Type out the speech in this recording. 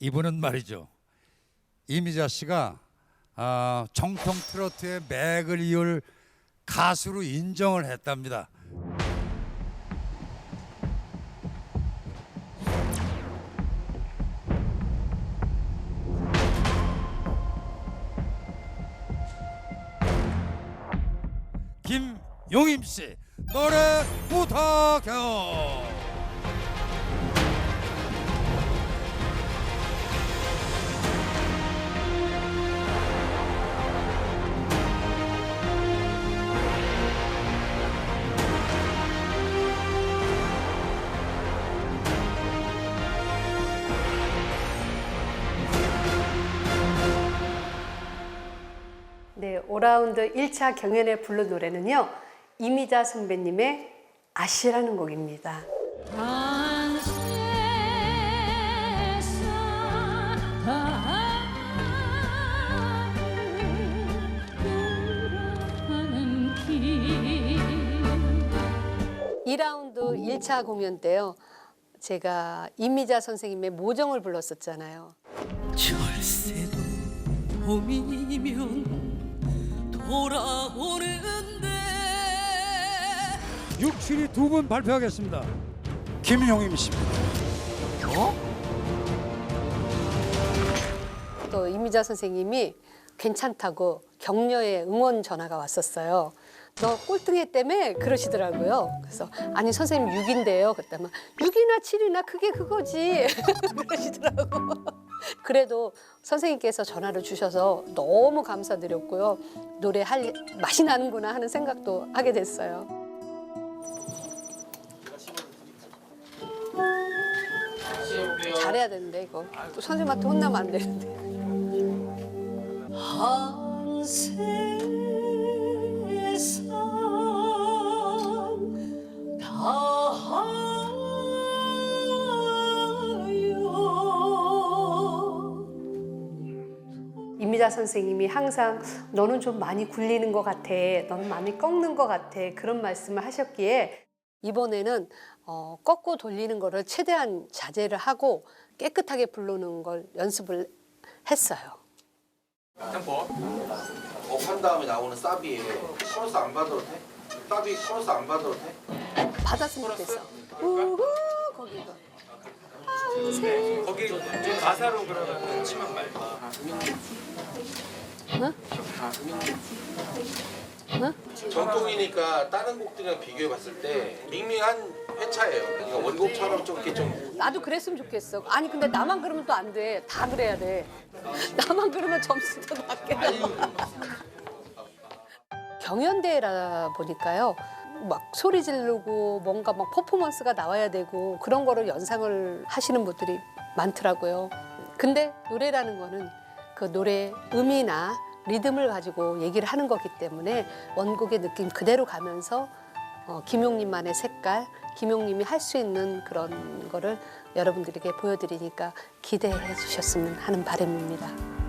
이분은 말이죠. 이미자 씨가 아, 정통 트로트의 맥을 이을 가수로 인정을 했답니다. 김용임 씨 노래 부탁해요. 네, 5라운드 1차 경연에 부른 노래는요. 이미자 선배님의 아시라는 곡입니다. 이라운드 1차 공연 때요. 제가 이미자 선생님의 모정을 불렀었잖아요. 철새도 봄이면 돌아오는데 6, 7위 두 분 발표하겠습니다. 김용임 씨입니다. 또 이미자 선생님이 괜찮다고 격려의 응원 전화가 왔었어요. 너 꼴등했 때문에 그러시더라고요. 그래서 아니 선생님 6인데요. 그랬더니 6이나 7이나 그게 그거지. 그러시더라고. 그래도 선생님께서 전화를 주셔서 너무 감사드렸고요. 노래 할 맛이 나는구나 하는 생각도 하게 됐어요. 잘해야 되는데 이거 또 선생님한테 혼나면 안 되는데. 이미자 선생님이 항상 너는 좀 많이 굴리는 것 같아, 너는 많이 꺾는 것 같아 그런 말씀을 하셨기에 이번에는 어, 꺾고 돌리는 거를 최대한 자제를 하고 깨끗하게 부르는 걸 연습을 했어요. 업한 다음에 나오는 사비에 코러스 안 받아도 돼? 사비 코러스 안 받아도 돼? 받았으면 좋겠어. 우후 거기도. 거기 가사로 그러면 치만 말고 전통이니까 다른 곡들이랑 비교해 봤을 때 밍밍한 회차예요. 그러니까 원곡처럼 좀 이렇게 좀 나도 그랬으면 좋겠어. 아니 근데 나만 그러면 또 안 돼. 다 그래야 돼. 나만 그러면 점수도 낮게 나와. 경연대회라 보니까요. 막 소리 지르고 뭔가 막 퍼포먼스가 나와야 되고 그런 거를 연상을 하시는 분들이 많더라고요. 근데 노래라는 거는 그 노래 음이나 리듬을 가지고 얘기를 하는 거기 때문에 원곡의 느낌 그대로 가면서 어, 김용님만의 색깔, 김용님이 할 수 있는 그런 거를 여러분들에게 보여드리니까 기대해 주셨으면 하는 바람입니다.